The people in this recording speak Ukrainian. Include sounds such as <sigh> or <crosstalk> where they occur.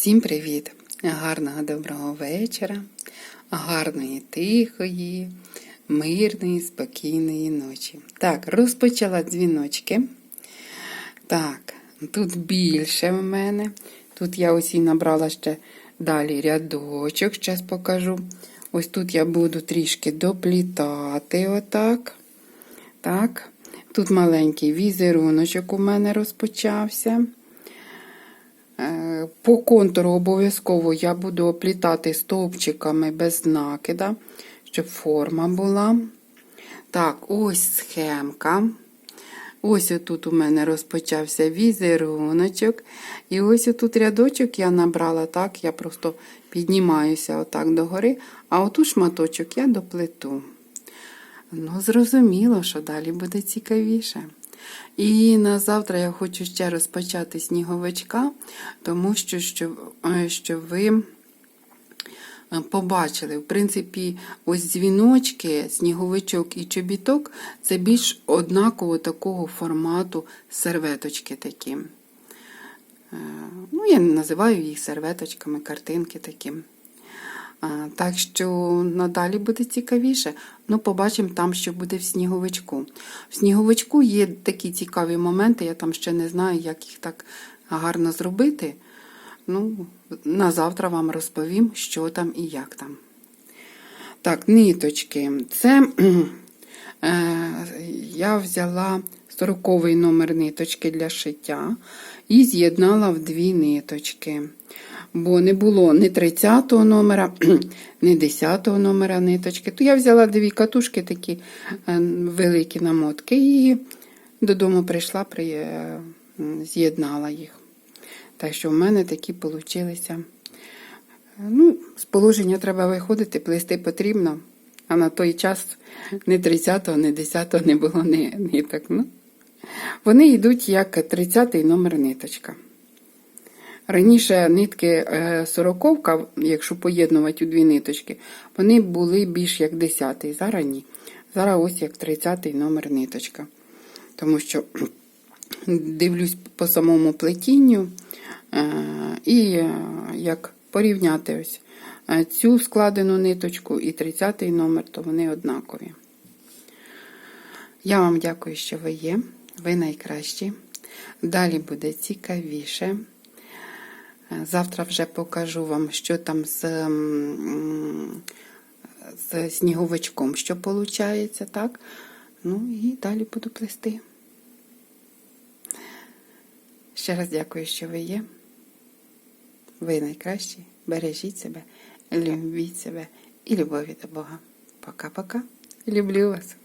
Всім привіт! Гарного доброго вечора, гарної, тихої, мирної, спокійної ночі. Так, розпочала дзвіночки. Так, тут більше в мене. Тут я ось і набрала ще далі рядочок, зараз покажу. Ось тут я буду трішки доплітати, отак. Так. Тут маленький візеруночок у мене розпочався. По контуру обов'язково я буду оплітати стовпчиками без накида, щоб форма була. Так, ось схемка. Ось отут у мене розпочався візеруночок. І ось отут рядочок я набрала, так, я просто піднімаюся отак догори, а отут шматочок я доплету. Ну, зрозуміло, що далі буде цікавіше. І на завтра я хочу ще розпочати сніговичка, тому що, що, е, що ви е, побачили, в принципі, ось дзвіночки, сніговичок і чобіток це більш однаково такого формату серветочки такі. Е, Ну, я називаю їх серветочками, картинки такі. Так що надалі буде цікавіше. Ну, побачимо там, що буде в сніговичку. В сніговичку є такі цікаві моменти, я там ще не знаю, як їх так гарно зробити. Ну, на завтра вам розповім, що там і як там. Так, ниточки. Це <clears throat> е, я взяла 40 номер ниточки для шиття і з'єднала в дві ниточки. Бо не було ні 30 номера, <clears throat> ні 10 номера ниточки. То я взяла дві катушки, такі е, великі намотки, і додому прийшла, при, е, з'єднала їх. Так що в мене такі получилися. Ну, з положення треба виходити, плести потрібно. А на той час ні 30-го, ні 10-го не було ниток. Ну, вони йдуть як 30-й номер ниточка. Раніше нитки сороковка, якщо поєднувати у дві ниточки, вони були більш як 10-й, зараз ні. Зараз ось як 30-й номер ниточка. Тому що дивлюсь по самому плетінню е, і е, як порівняти ось е, цю складену ниточку і 30-й номер, то вони однакові. Я вам дякую, що ви є. Ви найкращі. Далі буде цікавіше. Завтра вже покажу вам, що там з, з сніговичком, що виходить, так? Ну і далі буду плести. Ще раз дякую, що ви є. Ви найкращі. Бережіть себе, любіть себе і любові до Бога. Пока-пока. Люблю вас.